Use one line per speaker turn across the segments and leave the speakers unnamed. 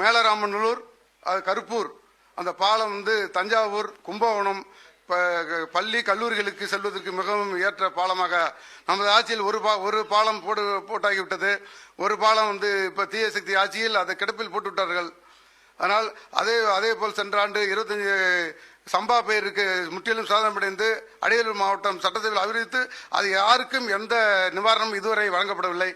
மேலராமநல்லூர் அது கருப்பூர். அந்த பாலம் வந்து தஞ்சாவூர் கும்பகோணம் பள்ளி கல்லூரிகளுக்கு செல்வதற்கு மிகவும் ஏற்ற பாலமாக நமது ஆட்சியில் ஒரு பா ஒரு பாலம் போடு போட்டாகிவிட்டது. ஒரு பாலம் வந்து இப்போ தீய சக்தி ஆட்சியில் அதை கிடப்பில் போட்டுவிட்டார்கள். அதனால் ஆனால் அதே அதே போல் சென்ற ஆண்டு இருபத்தஞ்சு சம்பா பயிருக்கு முற்றிலும் சாதனமடைந்து அடையலூர் மாவட்டம் சட்டசபையில் அறிவித்து அது யாருக்கும் எந்த நிவாரணமும் இதுவரை வழங்கப்படவில்லை.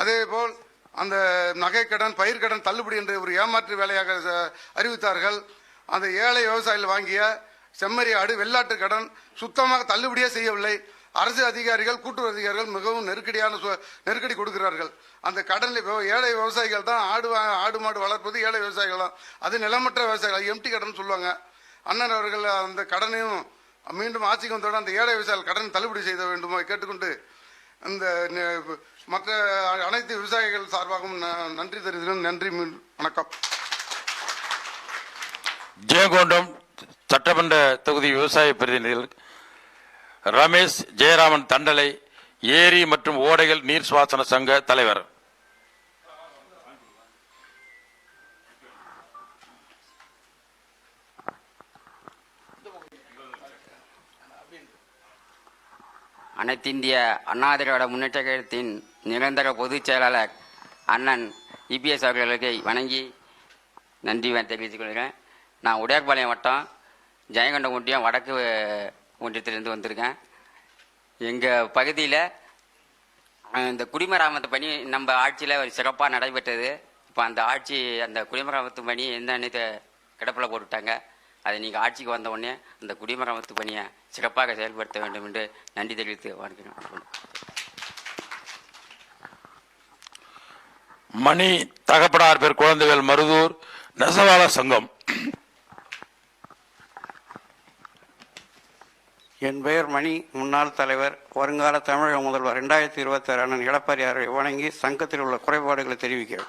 அதேபோல் அந்த நகைக்கடன் பயிர்க்கடன் தள்ளுபடி என்று ஒரு ஏமாற்று வேலையாக ச- அறிவித்தார்கள். அந்த ஏழை விவசாயிகள் வாங்கிய செம்மறி ஆடு வெள்ளாட்டு கடன் சுத்தமாக தள்ளுபடியே செய்யவில்லை. அரசு அதிகாரிகள் கூட்டுறவு அதிகாரிகள் மிகவும் நெருக்கடியான சு- நெருக்கடி கொடுக்கிறார்கள். அந்த கடனில் ஏழை விவசாயிகள் தான் ஆடு ஆடு மாடு வளர்ப்பது ஏழை விவசாயிகள் தான். அது நிலமற்ற விவசாயிகள் எம்டி கடன் சொல்லுவாங்க. அண்ணன் அவர்கள் அந்த கடனையும் மீண்டும் ஆட்சிக்கு வந்தோட அந்த ஏழை விவசாயிகள் கடன் தள்ளுபடி செய்த வேண்டுமா. கேட்டுக்கொண்டு இந்த மற்ற அனைத்து விவசாயிகள் சார்பாகவும் ந- நன்றி தெரிவிக்கிறேன் நன்றி வணக்கம்.
ஜெயங்கொண்டம் சட்டமன்ற தொகுதி விவசாய பிரதிநிதிகள் ரமேஷ் ஜெயராமன் தண்டலை ஏரி மற்றும் ஓடைகள் நீர் சுவாசன சங்க தலைவர்.
அனைத்திந்திய அண்ணா திராவிட முன்னேற்ற கழகத்தின் நிரந்தர பொதுச் செயலாளர் அண்ணன் இபிஎஸ் அவர்களுக்கு வணங்கி நன்றி வ- தெரிவித்துக் கொள்கிறேன். நான் உடையார்பாளையம் வட்டம் ஜெயங்கொண்டம் ஒன்றியம் வடக்கு ஒன்றியத்திலிருந்து வந்திருக்கேன். எங்கள் பகுதியில் இந்த குடிமராமத்து பணி நம்ம ஆட்சியில் ஒரு சிறப்பாக நடைபெற்றது. இப்போ அந்த ஆட்சி அந்த குடிமராமத்து பணி என்னன்னு கிடப்பில் போட்டுட்டாங்க. அதை நீங்கள் ஆட்சிக்கு வந்த உடனே அந்த குடிமராமத்து பணியை சிறப்பாக செயல்படுத்த வேண்டும் என்று நன்றி தெரிவித்து வாழ்கிறேன்
மணி தகப்பனார் பேர் குழந்தைகள் மருதூர் நெசவாள சங்கம்.
என் பெயர் மணி முன்னாள் தலைவர் வருங்கால தமிழக முதல்வர். ரெண்டாயிரத்தி இருபத்தாறு அண்ணன் எடப்பாடி அவரை வணங்கி சங்கத்தில் உள்ள குறைபாடுகளை தெரிவிக்கிறேன்.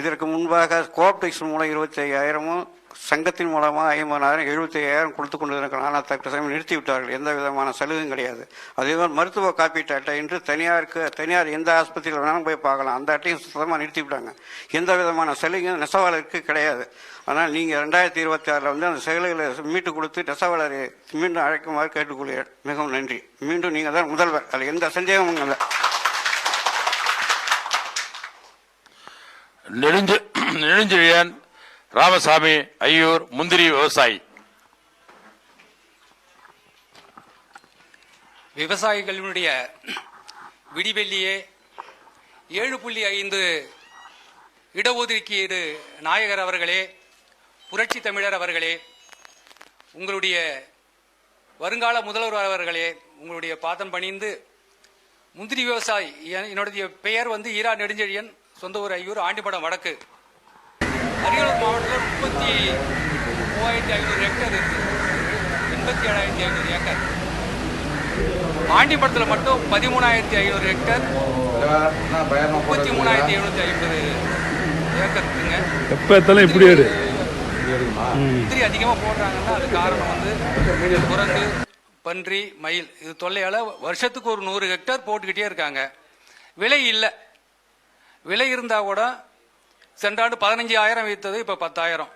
இதற்கு முன்பாக கோஆப்டெக்ஸ் மூலம் இருபத்தி ஐயாயிரமும் சங்கத்தின் மூலமாக ஐம்பதாயிரம் எழுபத்தி ஐயாயிரம் கொடுத்து கொண்டு இருக்கிறோம் ஆனால் தக்க சமயம் நிறுத்தி விட்டார்கள் எந்த விதமான சலுகையும் கிடையாது. அதேபோல் மருத்துவ காப்பீட்டு அட்டை என்று தனியாருக்கு தனியார் எந்த ஆஸ்பத்திரியில் வேணாலும் போய் பார்க்கலாம். அந்த அட்டையும் சுத்தமாக நிறுத்தி விட்டாங்க எந்த விதமான சலுகையும் நெசவாளருக்கு கிடையாது. ஆனால் நீங்கள் ரெண்டாயிரத்தி இருபத்தி ஆறில் வந்து அந்த செயல்களை மீட்டு கொடுத்து நெசவாளரை மீண்டும் அழைக்குமாறு கேட்டுக்கொள்கிறேன். மிகவும் நன்றி. மீண்டும் நீங்கள் தான் முதல்வர். அதில் எந்த சந்தேகமும் இல்லை.
நெடுஞ்ச நெடுஞ்செழியன் ராமசாமி ஐயூர் முந்திரி விவசாயி.
விவசாயிகளுடைய விடிவெள்ளியே ஏழு புள்ளி ஐந்து இடஒதுக்கீடு நாயகர் அவர்களே புரட்சி தமிழர் அவர்களே உங்களுடைய வருங்கால முதல்வர் அவர்களே உங்களுடைய பாதம் பணிந்து முந்திரி விவசாயி என்- என்னுடைய பெயர் வந்து ஈரா நெடுஞ்செழியன் சொந்த ஊர் ஐயூர் ஆண்டிப்படம் வடக்கு. அரியலூர் மாவட்டத்தில் முப்பத்தி மூவாயிரத்தி ஐநூறு ஹெக்டர் இருக்குது எண்பத்தி ஏழாயிரத்தி ஐநூறு ஏக்கர் ஆண்டிப்படத்தில் மட்டும் பதிமூணாயிரத்தி ஐநூறு ஹெக்டர் முப்பத்தி மூணாயிரத்தி எழுநூத்தி ஐம்பது ஏக்கர் இருக்குங்க.
எப்ப எத்தாலும் இப்படி
முந்திரி அதிகமாக போடுறாங்கன்னா அது காரணம் வந்து குரங்கு பன்றி மயில். இது தொல்லையால் வருஷத்துக்கு ஒரு நூறு ஹெக்டர் போட்டுக்கிட்டே இருக்காங்க. விலை இல்லை. விலை இருந்தால் கூட சென்ற ஆண்டு பதினஞ்சாயிரம் வித்தது இப்போ பத்தாயிரம்.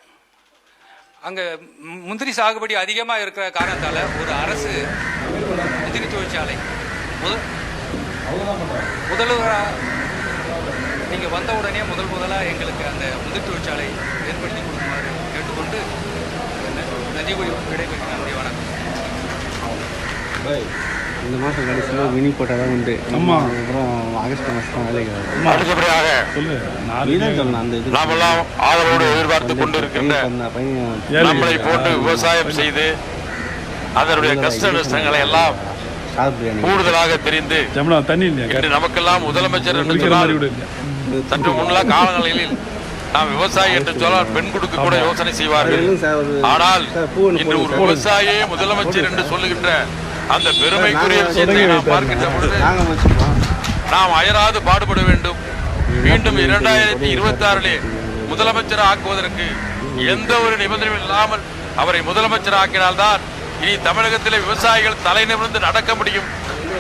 அங்கே முந்திரி சாகுபடி அதிகமாக இருக்கிற காரணத்தால் ஒரு அரசு முந்திரி தொழிற்சாலை. முதல் முதல்வராக நீங்கள் வந்த உடனே முதல் முதலாக எங்களுக்கு அந்த முந்திரி தொழிற்சாலை ஏற்படுத்தி கொடுக்குமாறு கேட்டுக்கொண்டு ந- நன்றி கூறி விடைபெறுகிறேன். நன்றி வணக்கம்.
இந்த மாதம் கடைசியில் மினி போட்டால் தான் உண்டு.
ஆமா.
அப்புறம் ஆகஸ்ட் மாதம் தான் வேலைக்கு
அடுத்தபடியாக
சொல்லு.
நீ தான் சொல்லணும் அந்த இது
நாமெல்லாம் ஆதரவோடு எதிர்பார்த்து கொண்டிருக்கின்ற
அந்த பையன்
நம்மளை போட்டு விவசாயம் செய்து அதனுடைய கஷ்ட நஷ்டங்களை எல்லாம் கூடுதலாக தெரிந்து நமக்கெல்லாம் முதலமைச்சர் என்று சொன்னால் சற்று முன்ன காலங்களில் நாம் விவசாயி என்று சொன்னால் பெண் கொடுக்க கூட யோசனை செய்வார்கள். ஆனால் இன்று ஒரு. விவசாயியே முதலமைச்சர் என்று சொல்லுகின்ற அந்த பெருமைக்குரிய விஷயத்தை நாம். பார்க்கின்ற பொழுது நாம் அயராது பாடுபட வேண்டும். மீண்டும் இரண்டாயிரத்தி இருபத்தி ஆறிலே முதலமைச்சர் ஆக்குவதற்கு எந்த ஒரு நிபந்தனையும் இல்லாமல் அவரை முதலமைச்சர் ஆக்கினால்தான் இனி தமிழகத்திலே விவசாயிகள் தலை நிமிர்ந்து நடக்க முடியும்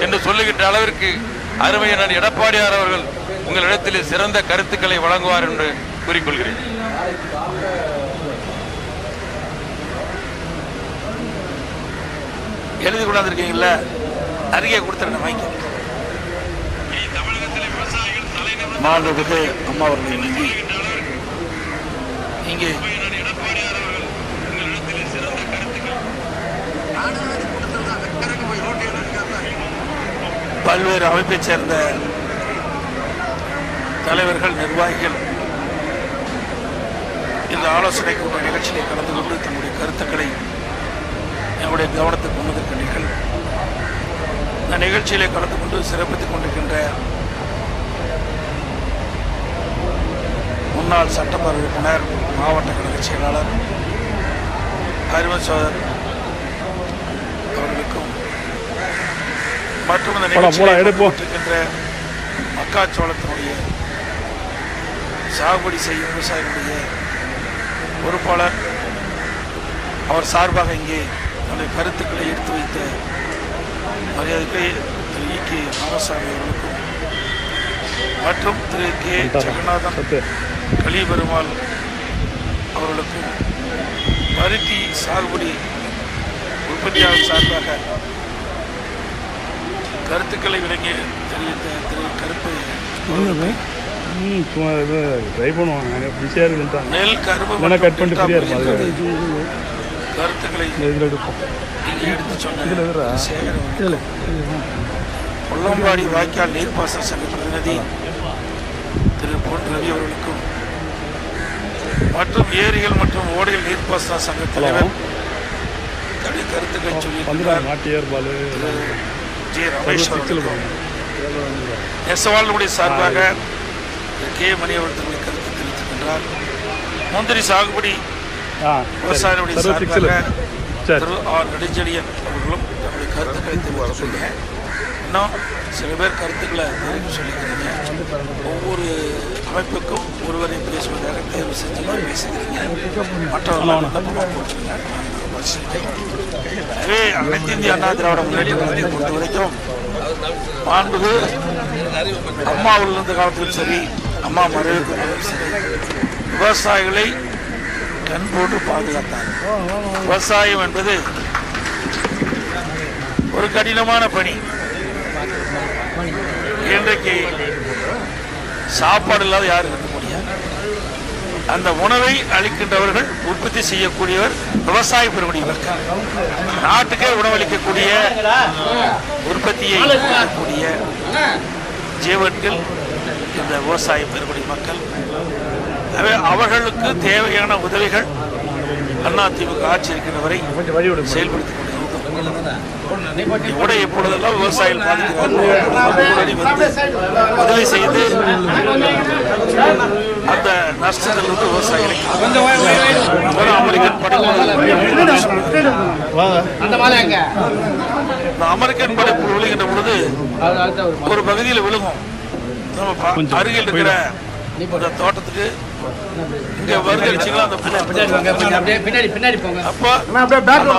என்று சொல்லுகின்ற அளவிற்கு அருமையனர் எடப்பாடியார் அவர்கள் உங்களிடத்திலே சிறந்த கருத்துக்களை வழங்குவார் என்று கூறிக்கொள்கிறேன்.
எழுதி கொண்டாந்துருக்கீங்களா அறிக்கை கொடுத்துருங்க வாங்கி மாண்புமிகு அம்மா அவர்களை நன்றி. இங்கே. பல்வேறு அமைப்பைச் சேர்ந்த தலைவர்கள் நிர்வாகிகள் இந்த ஆலோசனை கூட்ட நிகழ்ச்சியில் கலந்து கொண்டு தங்களுடைய கருத்துக்களை என்னுடைய கவனத்துக்கு கொண்டு வந்திருக்கின்றீர்கள் இந்த நிகழ்ச்சியிலே கலந்து கொண்டு சிறப்பித்துக் கொண்டிருக்கின்ற முன்னாள் சட்டமன்ற உறுப்பினர் மாவட்ட கழக செயலாளர் ஹரிவன் சோதர் அவர்களுக்கும் மற்றும் இந்த. நிகழ்ச்சியில் மக்காச்சோளத்தினுடைய சாகுபடி செய்யும் விவசாயிகளுடைய பொறுப்பாளர் அவர் சார்பாக இங்கே தன்னுடைய கருத்துக்களை எடுத்து வைத்த மரியாதைக்கு திரு இ கே ராமசாமி அவர்களுக்கும் மற்றும் திரு கே ஜெகநாதன் கலிபெருமாள் அவர்களுக்கும் பருத்தி சாகுபடி உற்பத்தியாளர் சார்பாக கருத்துக்களை விளங்கி தெரிவித்த திரு கருப்பு
ட்ரை பண்ணுவாங்க
நெல் கரும்பு
கட் பண்ணிட்டு ஃப்ரீயாக இருக்கும் அது
பிற்காப்பு கருத்துக்களை
இதில் எடுப்போம்
எடுத்து சொன்ன கொல்லம்பாடி வாய்க்கால் நீர்ப்பாசன சங்க பிரதிநிதி திரு பொன் ரவி அவர்களுக்கும் மற்றும் ஏரிகள் மற்றும் ஓடைகள் நீர்ப்பாசன சங்க தலைவர் தன்னுடைய கருத்துக்களை திரு ஜே ரமேஷ் அவர்களுக்கும் நெசவாளனுடைய சார்பாக கே மணி அவர்கள் கருத்து தெரிவித்திருக்கின்றார் முந்திரி சாகுபடி விவசாயிகளுடைய சார்பாக
சரி.
திரு ஆர் நெடுஞ்செழியன் அவர்களும் தன்னுடைய கருத்துக்களை தெரிவித்துள்ளீங்க இன்னும் சில பேர் கருத்துக்களை தெரிவித்து சொல்லிக்கிறீங்க. ஒவ்வொரு அமைப்புக்கும் ஒருவரை பேசுவதாக தேர்வு செஞ்சு பேசுகிறீங்க. மற்றவர்கள் அனைத்து இந்திய அண்ணா திராவிட முன்னேற்ற கழகத்தை பொறுத்த வரைக்கும் மாண்புகு அம்மா இருந்த காலத்திலும் சரி அம்மா மறைவுக்கு சரி விவசாயிகளை கண் போட்டு பாதுகாத்தார் விவசாயம் என்பது ஒரு கடினமான பணி. இன்றைக்கு சாப்பாடு இல்லாத யாரும் இருக்க முடியாது. அந்த உணவை அளிக்கின்றவர்கள் உற்பத்தி செய்யக்கூடியவர் விவசாய பெருமணி மக்கள் நாட்டுக்கே உணவளிக்கக்கூடிய உற்பத்தியை செய்யக்கூடிய ஜீவன்கள் இந்த விவசாய பெருமடி மக்கள். எனவே அவர்களுக்கு தேவையான உதவிகள் அதிமுக ஆட்சி இருக்கிற வரை செயல்படுத்திக் கொண்டிருந்தோம் எப்பொழுதெல்லாம் விவசாயிகள் பாதிக்கிறார்கள் வந்து உதவி செய்து அந்த நஷ்டத்திலிருந்து விவசாயிகளை அமெரிக்கன் படைப்பு அமெரிக்கன் படைப்பு விழுகின்ற பொழுது ஒரு பகுதியில் விழுகும் நம்ம அருகில் இருக்கிற தோட்டத்துக்கு இங்க வருகிறச்சிங்களா அந்த பின்னாடி பின்னாடி அப்போ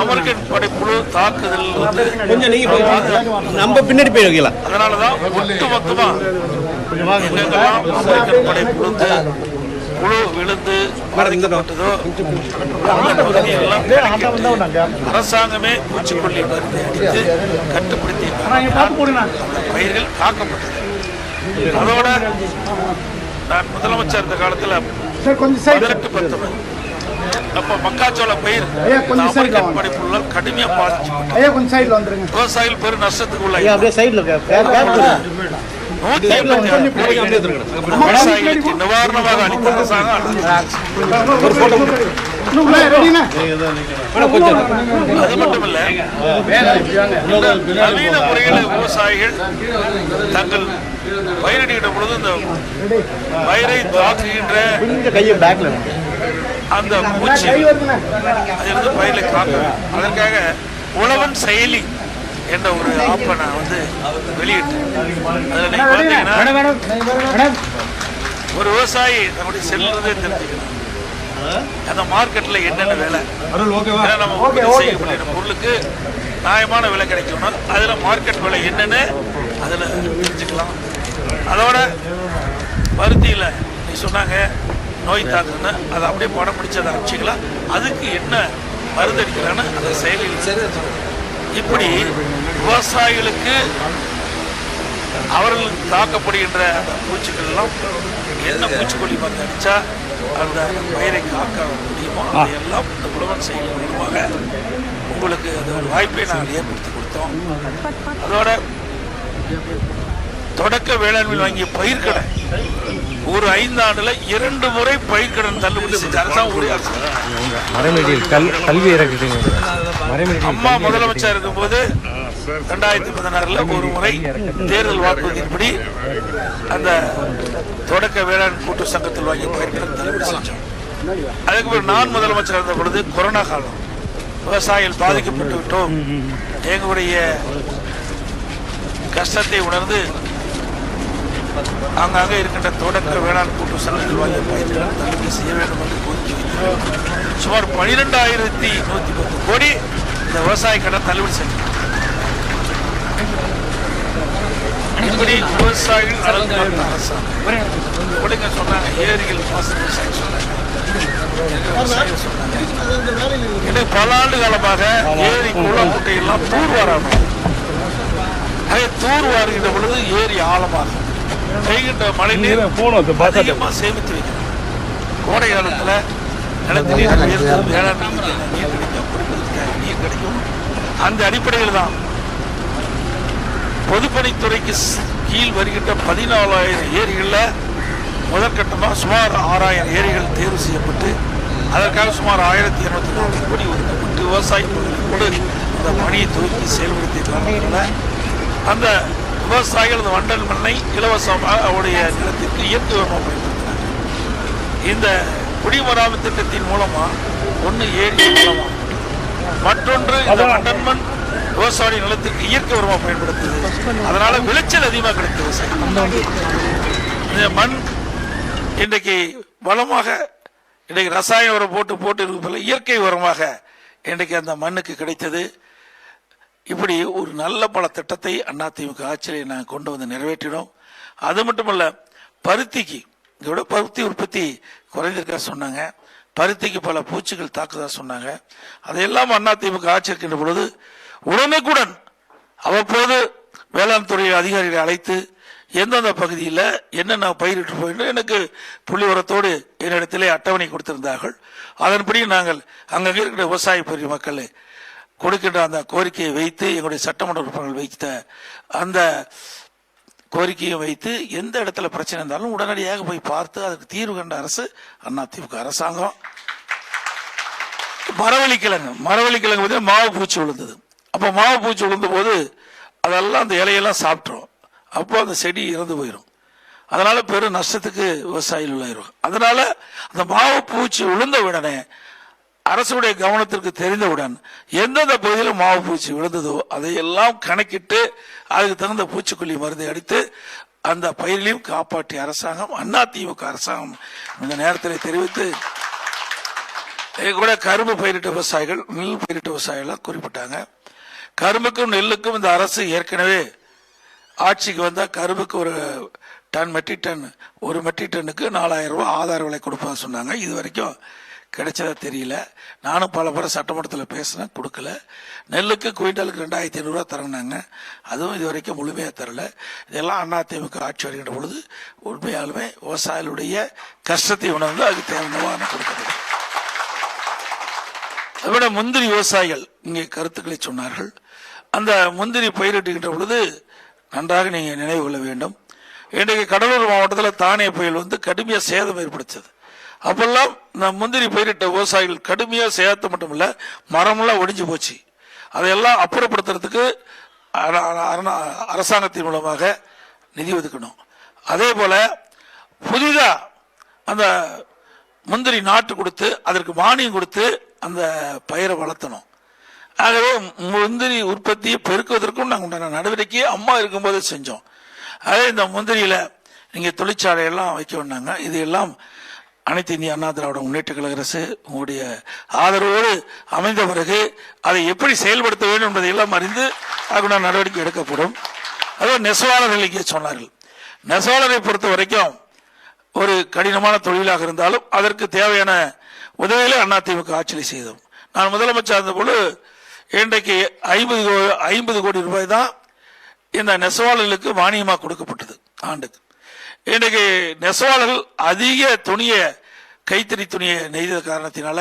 அமெரிக்கன் படைப்புழு தாக்குதல் வந்து
நம்ம பின்னாடி போய் வைக்கலாம்.
அதனாலதான் ஒட்டு மொத்தமா அமெரிக்கன் படை புழுந்து புழு விழுந்து பாதிக்கப்பட்டதோ அரசாங்கமே பூச்சிக்கொல்லி மருந்து அடித்து கட்டுப்படுத்தி பயிர்கள் காக்கப்பட்டது. அதோட நான் முதலமைச்சர் இருந்த காலத்துல பதினெட்டு பத்தொன்பது அப்ப மக்காச்சோள பயிர் அமெரிக்கன் படைப்புள்ளால் கடுமையா பாதிக்கப்பட்டது விவசாயிகள் பெரும் நஷ்டத்துக்கு நூத்தி எண்பத்தி கோடி விவசாயிகளுக்கு நிவாரணமாக அளித்த அரசாங்கம் அது மட்டும் இல்ல. இந்த நவீன முறையில் விவசாயிகள் தங்கள் பயிரிடுகின்ற பொழுது இந்த பயிரை தாக்குகின்ற
கையை பேக்ல
அந்த பூச்சி அதிலிருந்து பயிரை காக்க அதற்காக உழவன் செயலி என்ற ஒரு ஆப்பை நான் வந்து வெளியிட்டேன் அதில் நீங்க பார்த்தீங்கன்னா ஒரு விவசாயி நம்முடைய செல்லுறதே தெரிஞ்சுக்கணும். அந்த மார்க்கெட்ல என்னென்ன விலை? ஏன்னா நம்ம செய்யக்கூடிய பொருளுக்கு நியாயமான விலை கிடைக்கும்னா அதுல மார்க்கெட் விலை என்னன்னு அதுல தெரிஞ்சுக்கலாம். அதோட பருத்தியில நீ சொன்னாங்க நோய் தாக்குன்னு அதை அப்படியே படம் பிடிச்சதை அனுப்பிச்சிக்கலாம் அதுக்கு என்ன மருந்து அடிக்கலான்னு அந்த செயலில் இப்படி விவசாயிகளுக்கு அவர்களுக்கு தாக்கப்படுகின்ற அந்த பூச்சிகள் எல்லாம் என்ன பூச்சிக்கொல்லி மருந்து அடிச்சா அந்த பயிரை காக்க முடியுமோ அதையெல்லாம் இந்த உழவன் செயலி மூலமாக உங்களுக்கு அது ஒரு வாய்ப்பை நாங்கள் ஏற்படுத்தி கொடுத்தோம். அதோட தொடக்க வேளாண்மை வங்கிய பயிர்க்கடன் ஒரு ஐந்தாண்டுல இரண்டு முறை பயிர்க்கடன் தள்ளுபடி செஞ்ச அரசாங்கம் அம்மா முதலமைச்சர் இருக்கும்போது ரெண்டாயிரத்தி பதினாறுல ஒரு முறை தேர்தல் வாக்குறுதியின்படி அந்த தொடக்க வேளாண் கூட்டு சங்கத்தில் வாங்கிய பயிர்க்கடன் தள்ளுபடி செஞ்சோம். அதுக்கு பிறகு நான் முதலமைச்சர் இருந்த பொழுது கொரோனா காலம். விவசாயிகள் பாதிக்கப்பட்டு விட்டோம். எங்களுடைய கஷ்டத்தை உணர்ந்து அங்கங்க இருக்கின்ற தொடக்க வேளாண் கூட்டு சங்கத்தில் வாங்கிய பயிர்க்கடன் தள்ளுபடி செய்ய வேண்டும் என்று கோரிக்கை. வைத்தோம் சுமார் பனிரெண்டாயிரத்தி நூத்தி பத்து கோடி இந்த விவசாய கடன் தள்ளுபடி செஞ்சோம் இப்படி விவசாயிகள் அரசாங்கம். கொடுங்க சொன்னாங்க. ஏரிகள் பாசன சொன்னாங்க. சொன்னாங்க. பல ஆண்டு காலமாக ஏரி குளம் குட்டையெல்லாம் அதே அதை தூர்வாருகின்ற பொழுது ஏரி ஆழமாகும் பெய்கின்ற மழை நீர்
போகணும் அது பாசாட்ட
அதிகமா சேமித்து வைக்கணும். கோடை காலத்துல நிலத்தடி நீர் உயர்ந்து வேளாண்மை நீர் கிடைக்கும் குடிப்பதற்காக நீர் கிடைக்கும். அந்த அடிப்படையில் தான் பொதுப்பணித்துறைக்கு கீழ் வருகின்ற பதினாலாயிரம் ஏரிகள்ல முதற்கட்டமாக சுமார் ஆறாயிரம் ஏரிகள் தேர்வு செய்யப்பட்டு அதற்காக சுமார் ஆயிரத்தி இருநூத்தி நாற்பது கோடி ஒதுக்கப்பட்டு விவசாய தொழிலோடு அந்த பணியை துவக்கி செயல்படுத்திய காரணத்தில் அந்த விவசாயிகள் அந்த வண்டல் மண்ணை இலவசமாக அவருடைய நிலத்திற்கு இயற்கை உரமாக பயன்படுத்தினாங்க இந்த குடிமராமத்து திட்டத்தின் மூலமா ஒன்று ஏரி மூலமா மற்றொன்று இந்த வண்டல் மண் விவசாய நிலத்திற்கு இயற்கை உரமாக பயன்படுத்துது. அதனால விளைச்சல் அதிகமாக கிடைத்தது இந்த மண் இன்றைக்கு வளமாக இன்றைக்கு ரசாயன உரம் போட்டு போட்டு இருப்பதில் இயற்கை உரமாக இன்றைக்கு அந்த மண்ணுக்கு கிடைத்தது. இப்படி ஒரு நல்ல பல திட்டத்தை அதிமுக ஆட்சியில் நாங்கள் கொண்டு வந்து நிறைவேற்றினோம். அது மட்டுமல்ல பருத்திக்கு இதோட பருத்தி உற்பத்தி குறைந்திருக்கா சொன்னாங்க. பருத்திக்கு பல பூச்சிகள் தாக்குதா சொன்னாங்க. அதையெல்லாம் அதிமுக ஆட்சி இருக்கின்ற பொழுது உடனுக்குடன் அவ்வப்போது வேளாண் துறை அதிகாரிகளை அழைத்து எந்தெந்த பகுதியில் என்னென்ன பயிரிட்டு போயிட்டு எனக்கு புள்ளி உரத்தோடு என்னிடத்திலே அட்டவணை கொடுத்திருந்தார்கள். அதன்படி நாங்கள் அங்கங்கே இருக்கிற விவசாய பெரிய மக்களை கொடுக்கின்ற அந்த கோரிக்கையை வைத்து எங்களுடைய சட்டமன்ற உறுப்பினர்கள் வைத்த அந்த கோரிக்கையை வைத்து எந்த இடத்துல பிரச்சனை இருந்தாலும் உடனடியாக போய் பார்த்து அதுக்கு தீர்வு கண்ட அரசு அதிமுக அரசாங்கம். மரவள்ளி கிழங்கு மரவள்ளி கிழங்கு வந்து மாவு பூச்சி விழுந்தது. அப்போ மாவு பூச்சி விழுந்த போது அதெல்லாம் அந்த இலையெல்லாம் சாப்பிட்ரும் அப்போ அந்த செடி இறந்து போயிடும் அதனால பெரும் நஷ்டத்துக்கு விவசாயிகள் உள்ளாயிரும். அதனால அந்த மாவு பூச்சி விழுந்த உடனே அரசுடைய கவனத்திற்கு தெரிந்தவுடன் எந்தெந்த பகுதியில் மாவு பூச்சி விழுந்ததோ அதையெல்லாம் கணக்கிட்டு அதுக்கு தகுந்த பூச்சிக்கொல்லி மருந்தை அடித்து அந்த பயிர்களையும் காப்பாற்றிய அரசாங்கம் அண்ணா திமுக அரசாங்கம் இந்த நேரத்தில் தெரிவித்து கூட கரும்பு பயிரிட்ட விவசாயிகள் நெல் பயிரிட்ட விவசாயிகள்லாம் குறிப்பிட்டாங்க. கரும்புக்கும் நெல்லுக்கும் இந்த அரசு ஏற்கனவே ஆட்சிக்கு வந்தால் கரும்புக்கு ஒரு டன் மெட்ரிக் டன் ஒரு மெட்ரிக் டன்னுக்கு நாலாயிரம் ரூபாய் ஆதார விலை கொடுப்பாங்க சொன்னாங்க. இது வரைக்கும் கிடைச்சதா தெரியல. நானும் பல முறை சட்டமன்றத்தில் பேசினேன் கொடுக்கல. நெல்லுக்கு குவிண்டலுக்கு ரெண்டாயிரத்தி ஐநூறுரூவா தரங்கினாங்க அதுவும் இது வரைக்கும் முழுமையாக தரல. இதெல்லாம் அதிமுக ஆட்சி வருகின்ற பொழுது உண்மையாலுமே விவசாயிகளுடைய கஷ்டத்தை உணர்ந்து அதுக்கு தேவையான கொடுக்கப்படும் அதோட முந்திரி விவசாயிகள் இங்கே கருத்துக்களை சொன்னார்கள். அந்த முந்திரி பயிரிட்டுகின்ற பொழுது நன்றாக நீங்கள் நினைவு கொள்ள வேண்டும். இன்றைக்கு கடலூர் மாவட்டத்தில் தானே புயல் வந்து கடுமையாக சேதம் ஏற்படுத்தது. அப்பெல்லாம் இந்த முந்திரி பயிரிட்ட விவசாயிகள் கடுமையாக சேதத்தை மட்டும் இல்லை மரமெல்லாம் ஒடிஞ்சு போச்சு. அதையெல்லாம் அப்புறப்படுத்துறதுக்கு அரசாங்கத்தின் மூலமாக நிதி ஒதுக்கணும். அதே போல் புதிதாக அந்த முந்திரி நாட்டு கொடுத்து அதற்கு மானியம் கொடுத்து அந்த பயிரை வளர்த்தணும். ஆகவே முந்திரி உற்பத்தியை பெருக்குவதற்கும் நாங்கள் உண்டான நடவடிக்கையை அம்மா இருக்கும்போது செஞ்சோம். அதே இந்த முந்திரியில் நீங்கள் தொழிற்சாலையெல்லாம் வைக்க வேண்டாங்க. இது எல்லாம் அனைத்து இந்திய அண்ணா திராவிட முன்னேற்ற கழக அரசு உங்களுடைய ஆதரவோடு அமைந்த பிறகு அதை எப்படி செயல்படுத்த வேண்டும் என்பதை எல்லாம் அறிந்து அதுக்குண்டான நடவடிக்கை எடுக்கப்படும். அதுவும் நெசவாளர்கள் இங்கே சொன்னார்கள். நெசவாளரை பொறுத்த வரைக்கும் ஒரு கடினமான தொழிலாக இருந்தாலும் அதற்கு தேவையான உதவிகளை அதிமுக ஆட்சியில் செய்தோம். நான் முதலமைச்சர் இருந்தபோது இன்றைக்கு ஐம்பது கோ- ஐம்பது கோடி ரூபாய் தான் இந்த நெசவாளர்களுக்கு மானியமாக கொடுக்கப்பட்டது ஆண்டுக்கு. இன்றைக்கு நெசவாளர்கள் அதிக துணியை கைத்தறி துணியை நெய்த காரணத்தினால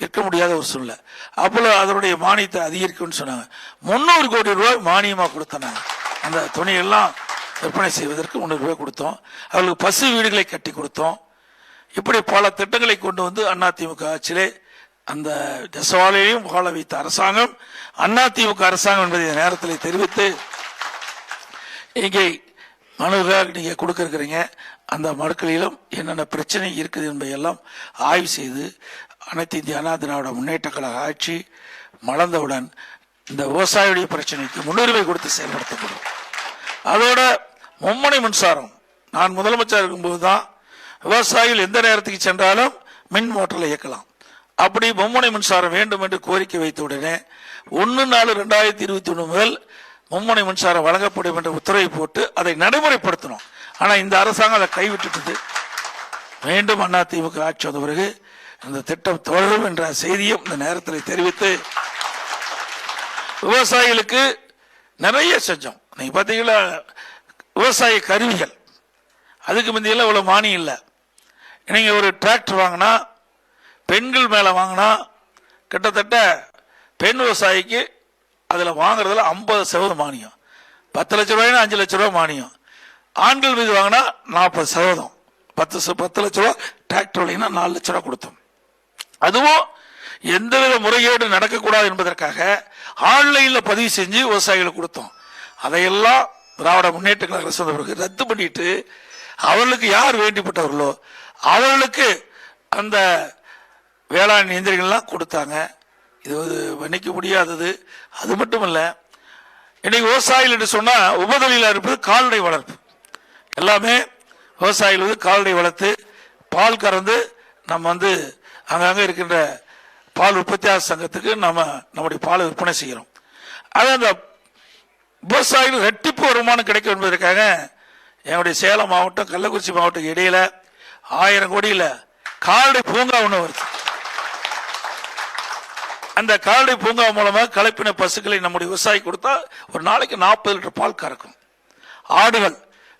விற்க முடியாத ஒரு சூழ்நிலை. அப்போ அதனுடைய மானியத்தை அதிகரிக்கும்னு சொன்னாங்க. முந்நூறு கோடி ரூபாய் மானியமாக கொடுத்தனாங்க அந்த துணியெல்லாம் விற்பனை செய்வதற்கு முந்நூறு ரூபாய் கொடுத்தோம். அவர்களுக்கு பசு வீடுகளை கட்டி கொடுத்தோம். இப்படி பல திட்டங்களை கொண்டு வந்து அதிமுக ஆட்சியிலே அந்த நெசவாலையும் வாழ வைத்த அரசாங்கம் அதிமுக அரசாங்கம் என்பதை நேரத்தில் தெரிவித்து இங்கே மனுவாக நீங்கள் கொடுக்க இருக்கிறீங்க அந்த மனுக்களிலும் என்னென்ன பிரச்சனை இருக்குது என்பதையெல்லாம் ஆய்வு செய்து அனைத்து இந்திய அண்ணா திராவிட முன்னேற்ற கழக ஆட்சி மலர்ந்தவுடன் இந்த விவசாயியுடைய பிரச்சனைக்கு முன்னுரிமை கொடுத்து செயல்படுத்தப்படும். அதோட மும்முனை மின்சாரம் நான் முதலமைச்சர் இருக்கும்போது தான் விவசாயிகள் எந்த நேரத்துக்கு சென்றாலும் மின் மோட்டரில் இயக்கலாம். அப்படி மும்முனை மின்சாரம் வேண்டும் என்று கோரிக்கை வைத்த உடனே ஒன்று நாலு ரெண்டாயிரத்தி இருபத்தி ஒன்று முதல் மும்முனை மின்சாரம் வழங்கப்படும் என்ற உத்தரவை போட்டு அதை நடைமுறைப்படுத்தணும். ஆனால் இந்த அரசாங்கம் அதை கைவிட்டுட்டது. மீண்டும் அதிமுக ஆட்சி வந்த பிறகு இந்த திட்டம் தொடரும் என்ற செய்தியும் இந்த நேரத்தில் தெரிவித்து விவசாயிகளுக்கு நிறைய செஞ்சோம். நீங்க பார்த்தீங்கன்னா விவசாய கருவிகள். அதுக்கு முந்தையெல்லாம் இவ்வளோ மானியம் இல்லை. நீங்க ஒரு டிராக்டர் வாங்கினா பெண்கள் மேலே வாங்கினா கிட்டத்தட்ட பெண் விவசாயிக்கு அதில் வாங்குறதுல ஐம்பது சதவீதம் மானியம். பத்து லட்ச ரூபாய்னா அஞ்சு லட்ச ரூபாய் மானியம். ஆண்கள் மீது வாங்கினா நாற்பது சதவீதம். பத்து ச- பத்து லட்ச ரூபா டிராக்டர் விலைனா நாலு லட்ச ரூபா கொடுத்தோம். அதுவும் எந்தவித முறைகேடு நடக்கக்கூடாது என்பதற்காக ஆன்லைன்ல பதிவு செஞ்சு விவசாயிகளுக்கு கொடுத்தோம். அதையெல்லாம் திராவிட முன்னேற்ற கழக அரசு வந்த பிறகு ரத்து பண்ணிட்டு அவர்களுக்கு யார் வேண்டிப்பட்டவர்களோ அவர்களுக்கு அந்த வேளாண் இயந்திரங்கள்லாம் கொடுத்தாங்க. இது மன்னிக்க முடியாதது. அது மட்டும் இல்லை இன்னைக்கு விவசாயிகள் என்று சொன்னால் உபதொழிலா இருப்பது கால்நடை வளர்ப்பு. எல்லாமே விவசாயிகள் வந்து கால்நடை வளர்த்து பால் கறந்து நம்ம வந்து அங்கங்கே இருக்கின்ற பால் உற்பத்தியாளர் சங்கத்துக்கு நம்ம நம்முடைய பாலை விற்பனை செய்கிறோம். அது அந்த விவசாயிகள் ரெட்டிப்பு வருமானம் கிடைக்கும் என்பதற்காக என்னுடைய சேலம் மாவட்டம் கள்ளக்குறிச்சி மாவட்டம் இடையில ஆயிரம் கோடியில் கால்நடை பூங்கா ஒன்று வருது. அந்த கால்நடை பூங்கா மூலமாக கலப்பின பசுக்களை நம்முடைய விவசாயி கொடுத்தா ஒரு நாளைக்கு நாற்பது லிட்டர் பால் கறக்கும். ஆடுகள்.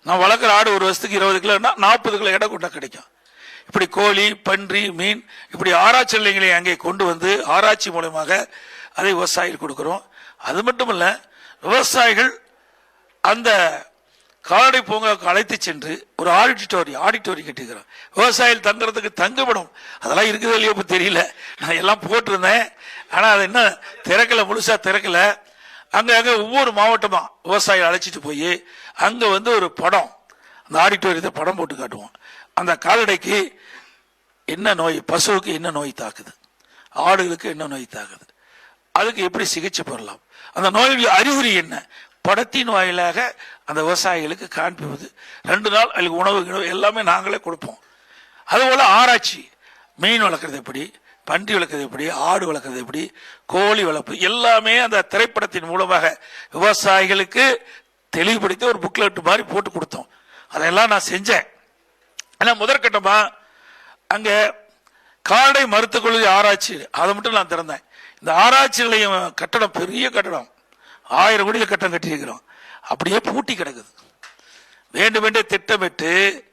நான் வளர்க்குற ஆடு ஒரு வருஷத்துக்கு இருபது கிலோன்னா நாற்பது கிலோ எடை கொண்டா கிடைக்கும். இப்படி கோழி பன்றி மீன் இப்படி ஆராய்ச்சி நிலையங்களை அங்கே கொண்டு வந்து ஆராய்ச்சி மூலமாக அதை விவசாயிகள் கொடுக்குறோம். அது மட்டும் இல்லை விவசாயிகள் அந்த கால்நடை பூங்காவுக்கு அழைத்து சென்று ஒரு ஆடிட்டோரி ஆடிட்டோரி கட்டிக்கிறோம் விவசாயிகள் தங்குறதுக்கு தங்குபடும். அதெல்லாம் இருக்குதோ இல்லையோ இப்போ தெரியல. நான் எல்லாம் போட்டிருந்தேன். ஆனால் அது என்ன திறக்கல முழுசாக திறக்கல. அங்கே அங்கே ஒவ்வொரு மாவட்டமாக விவசாயிகள் அழைச்சிட்டு போய் அங்கே வந்து ஒரு படம் அந்த ஆடிட்டோரியத்தை படம் போட்டு காட்டுவோம். அந்த கால்நடைக்கு என்ன நோய் பசுவுக்கு என்ன நோய் தாக்குது? ஆடுகளுக்கு என்ன நோய் தாக்குது? அதுக்கு எப்படி சிகிச்சை பெறலாம்? அந்த நோயுடைய அறிகுறி என்ன? படத்தின் வாயிலாக அந்த விவசாயிகளுக்கு காண்பிப்பது. ரெண்டு நாள் அதுக்கு உணவு கிணவு எல்லாமே நாங்களே கொடுப்போம். அதுபோல் ஆராய்ச்சி மீன் வளர்க்குறது எப்படி பன்றி வளர்க்குறது எப்படி ஆடு வளர்க்குறது எப்படி கோழி வளர்ப்பு எல்லாமே அந்த திரைப்படத்தின் மூலமாக விவசாயிகளுக்கு தெளிவுபடுத்தி ஒரு புக்லெட் மாதிரி போட்டு கொடுத்தோம். அதெல்லாம் நான் செஞ்சேன். ஆனால் முதற்கட்டமாக அங்கே கால்நடை மருத்துவ கல்லூரி ஆராய்ச்சி அதை மட்டும் நான் திறந்தேன். இந்த ஆராய்ச்சி நிலையம் கட்டடம் பெரிய கட்டடம். ஆயிரம் கோடியில் கட்டம் கட்டியிருக்கிறோம். அப்படியே பூட்டி கிடக்குது. வேண்டுமென்றே திட்டமிட்டு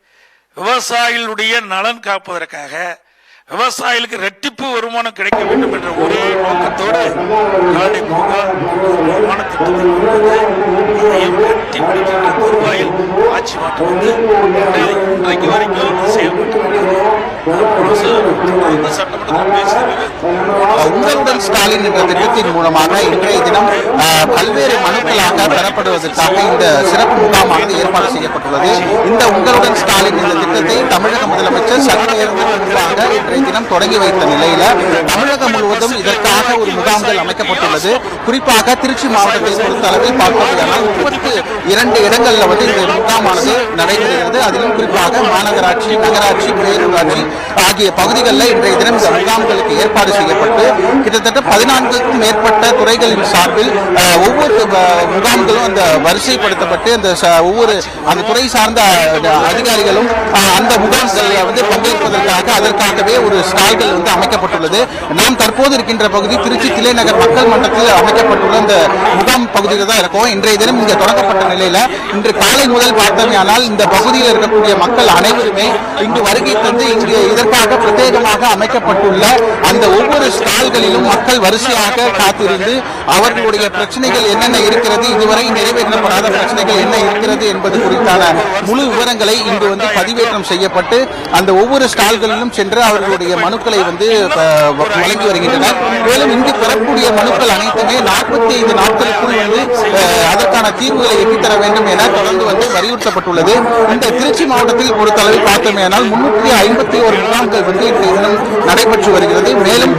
விவசாயிகளுடைய நலன் காப்பதற்காக விவசாயிகளுக்கு ரெட்டிப்பு வருமானம் கிடைக்க வேண்டும் என்ற ஒரே நோக்கத்தோடு கால்நடை பூங்கா ஆட்சி மாற்றம் வந்து இன்றைக்கு வரைக்கும் செயல்பட்டு
உங்களுடன் ஸ்டாலின் என்ற திட்டத்தின் மூலமாக இன்றைய தினம் பல்வேறு மனுக்களாக பெறப்படுவதற்காக இந்த சிறப்பு முகாமானது ஏற்பாடு செய்யப்பட்டுள்ளது. இந்த உங்களுடன் ஸ்டாலின் என்ற திட்டத்தை தமிழக முதலமைச்சர் சற்று முன்பாக இன்றைய தினம் தொடங்கி வைத்த நிலையில தமிழகம் முழுவதும் இதற்காக ஒரு முகாம்கள் அமைக்கப்பட்டுள்ளது. குறிப்பாக திருச்சி மாவட்டத்தை பொறுத்த அளவில் பார்ப்போமானால் முப்பத்தி இரண்டு இடங்களில் வந்து இந்த முகாமானது நடைபெறுகிறது. அதிலும் குறிப்பாக மாநகராட்சி நகராட்சி பேரூராட்சி ஆகிய பகுதிகளில் இன்றைய தினம் இந்த முகாம்களுக்கு ஏற்பாடு செய்யப்பட்டு கிட்டத்தட்ட பதினான்குக்கும் மேற்பட்ட துறைகளின் சார்பில் ஒவ்வொரு முகாம்களும் அந்த வரிசைப்படுத்தப்பட்டு அந்த ஒவ்வொரு அந்த துறை சார்ந்த அதிகாரிகளும் அந்த முகாம்களில் வந்து பங்கேற்பதற்காக அதற்காகவே ஒரு ஸ்டால்கள் வந்து அமைக்கப்பட்டுள்ளது. நாம் தற்போது இருக்கின்ற பகுதி திருச்சி தில்லைநகர் மக்கள் மன்றத்தில் அமைக்கப்பட்டுள்ள இந்த முகாம் பகுதியில் தான் இருக்கும். இன்றைய தினம் இங்கே தொடங்கப்பட்ட நிலையில இன்று காலை முதல் பார்த்தோமேயானால் இந்த பகுதியில் இருக்கக்கூடிய மக்கள் அனைவருமே இங்கு வருகை தந்து இங்கு இதற்காக பிரத்யேகமாக அமைக்கப்பட்டுள்ள அந்த ஒவ்வொரு ஸ்டால்களிலும் மக்கள் வரிசையாக காத்திருந்து அவர்களுடைய பிரச்சனைகள் என்னென்ன இருக்கிறது இதுவரை நிறைவேற்றப்படாத பிரச்சனைகள் என்ன இருக்கிறது என்பது குறித்தான முழு விவரங்களை இங்கு வந்து பதிவேற்றம் செய்யப்பட்டு அந்த ஒவ்வொரு ஸ்டால்களிலும் சென்று அவர்களுடைய மனுக்களை வந்து வழங்கி வருகின்றனர். மேலும் இங்கு பெறக்கூடிய மனுக்கள் அனைத்துமே நாற்பத்தி ஐந்து நாட்களுக்குள் வந்து அதற்கான தீர்வுகளை எட்டித்தர வேண்டும் என தொடர்ந்து வந்து வலியுறுத்தப்பட்டுள்ளது. இந்த திருச்சி மாவட்டத்தில் பொறுத்தளவில் பார்த்தோமேனால் முன்னூற்றி ஐம்பத்தி ஒரு முகாம்கள் வந்து இன்றைய தினம் நடைபெற்று வருகிறது. மேலும்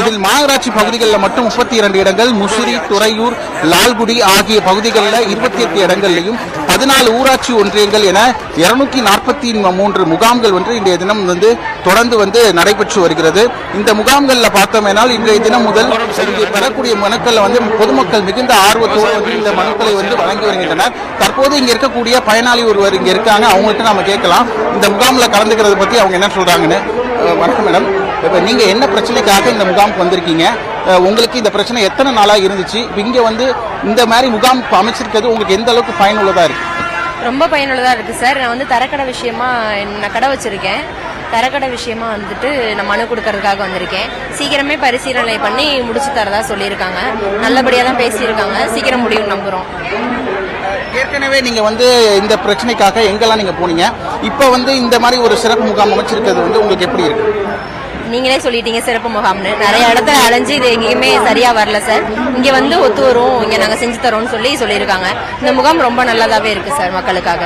இதில் மாநகராட்சி பகுதிகளில் மட்டும் முப்பத்தி இரண்டு இடங்கள் முசிறி துறையூர் லால்குடி ஆகிய பகுதிகளில் இருபத்தி எட்டு இடங்கள்லையும் பதினாலு ஊராட்சி ஒன்றியங்கள் என இருநூத்தி நாற்பத்தி மூன்று முகாம்கள் வந்து இன்றைய தினம் வந்து தொடர்ந்து வந்து நடைபெற்று வருகிறது. இந்த முகாம்களில் பார்த்தோமேனால் இன்றைய தினம் முதல் இங்கு பெறக்கூடிய மனுக்கள் வந்து பொதுமக்கள் மிகுந்த ஆர்வத்தோடு வந்து இந்த மனுக்களை வந்து வழங்கி வருகின்றனர். தற்போது இங்க இருக்கக்கூடிய பயனாளி ஒருவர் இங்க இருக்காங்க. அவங்கள்ட்ட நம்ம கேட்கலாம். இந்த முகாமில் கலந்துக்கிறது பத்தி அவங்க என்ன சொல்றாங்கன்னு? வணக்கம் மேடம் இப்போ நீங்க என்ன பிரச்சனைக்காக இந்த முகாமுக்கு வந்திருக்கீங்க? உங்களுக்கு இந்த பிரச்சனை எத்தனை நாளா இருந்துச்சு? இங்கே வந்து இந்த மாதிரி முகாம் அமைச்சிருக்கிறது உங்களுக்கு எந்த அளவுக்கு பயனுள்ளதாக இருக்குது
ரொம்ப பயனுள்ளதாக இருக்குது சார். நான் வந்து தரக்கடை விஷயமா நான் கடை வச்சுருக்கேன். தரக்கடை விஷயமா வந்துட்டு நான் மனு கொடுக்கறதுக்காக வந்திருக்கேன். சீக்கிரமே பரிசீலனை பண்ணி முடிச்சு தரதா சொல்லியிருக்காங்க. நல்லபடியாக தான் பேசியிருக்காங்க. சீக்கிரம் முடியும் நம்புகிறோம்
ஏற்கனவே நீங்க வந்து இந்த பிரச்சனைக்காக எங்கெல்லாம் நீங்க போனீங்க? இப்ப வந்து இந்த மாதிரி ஒரு சிறப்பு முகாம் அமைச்சிருக்கிறது வந்து உங்களுக்கு எப்படி இருக்கு?
நீங்களே சொல்லிட்டீங்க சிறப்பு முகாம்னு. நிறைய இடத்துல அலைஞ்சு இது எங்கேயுமே சரியா வரல சார் இங்க வந்து ஒத்து வரும் இங்க நாங்க செஞ்சு தரோம்னு சொல்லி சொல்லியிருக்காங்க. இந்த முகாம் ரொம்ப நல்லதாவே இருக்கு சார் மக்களுக்காக.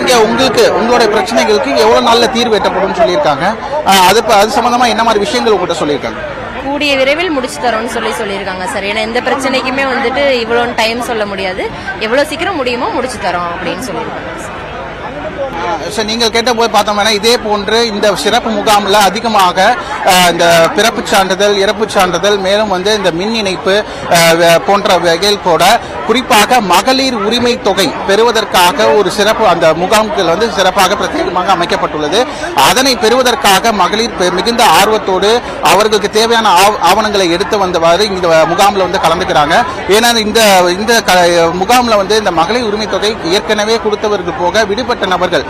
இங்க உங்களுக்கு உங்களுடைய பிரச்சனைகளுக்கு எவ்வளவு நாள்ல தீர்வு எட்டப்படும் சொல்லியிருக்காங்க. அது அது சம்பந்தமா என்ன மாதிரி விஷயங்கள் உங்கள்கிட்ட சொல்லியிருக்காங்க?
கூடிய விரைவில் முடிச்சு தரோம்னு சொல்லி சொல்லியிருக்காங்க சார் ஏன்னா எந்த பிரச்சனைக்குமே வந்துட்டு இவ்வளோ டைம் சொல்ல முடியாது. எவ்வளோ சீக்கிரம் முடியுமோ முடிச்சு தரோம் அப்படின்னு சொல்லியிருக்காங்க சார்
நீங்கள் கேட்ட போது பார்த்தோம்னா இதே போன்று இந்த சிறப்பு முகாமில் அதிகமாக இந்த பிறப்புச் சான்றிதழ் இறப்புச் சான்றிதழ் மேலும் வந்து இந்த மின் இணைப்பு போன்ற வகைகள் கூட குறிப்பாக மகளிர் உரிமை தொகை பெறுவதற்காக ஒரு சிறப்பு அந்த முகாம்கள் வந்து சிறப்பாக பிரத்யேகமாக அமைக்கப்பட்டுள்ளது. அதனை பெறுவதற்காக மகளிர் பெ- மிகுந்த ஆர்வத்தோடு அவர்களுக்கு தேவையான ஆவணங்களை எடுத்து வந்தவாறு இந்த முகாமில் வந்து கலந்துக்கிறாங்க. ஏன்னா இந்த இந்த க- முகாமில் வந்து இந்த மகளிர் உரிமை தொகை ஏற்கனவே கொடுத்தவர்கள் போக விடுபட்ட நபர்கள்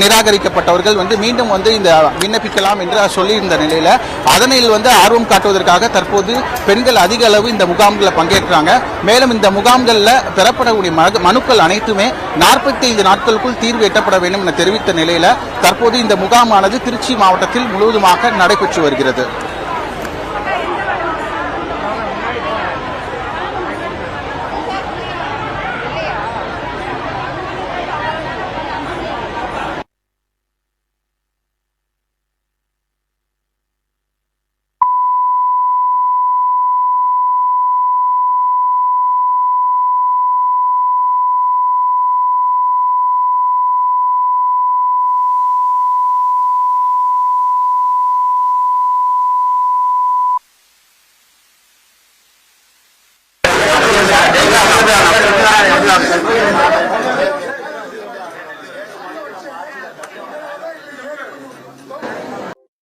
நிராகரிக்கப்பட்டவர்கள் வந்து மீண்டும் வந்து இந்த விண்ணப்பிக்கலாம் என்று சொல்லியிருந்த நிலையில அதனில் வந்து ஆர்வம் காட்டுவதற்காக தற்போது பெண்கள் அதிக அளவு இந்த முகாம்களில் பங்கேற்றாங்க மேலும் இந்த முகாம்களில் பெறப்படக்கூடிய மனுக்கள் அனைத்துமே நாற்பத்தி ஐந்து நாட்களுக்குள் தீர்வு எட்டப்பட வேண்டும் என தெரிவித்த நிலையில தற்போது இந்த முகாமானது திருச்சி மாவட்டத்தில் முழுவதுமாக நடைபெற்று வருகிறது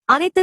அனைத்து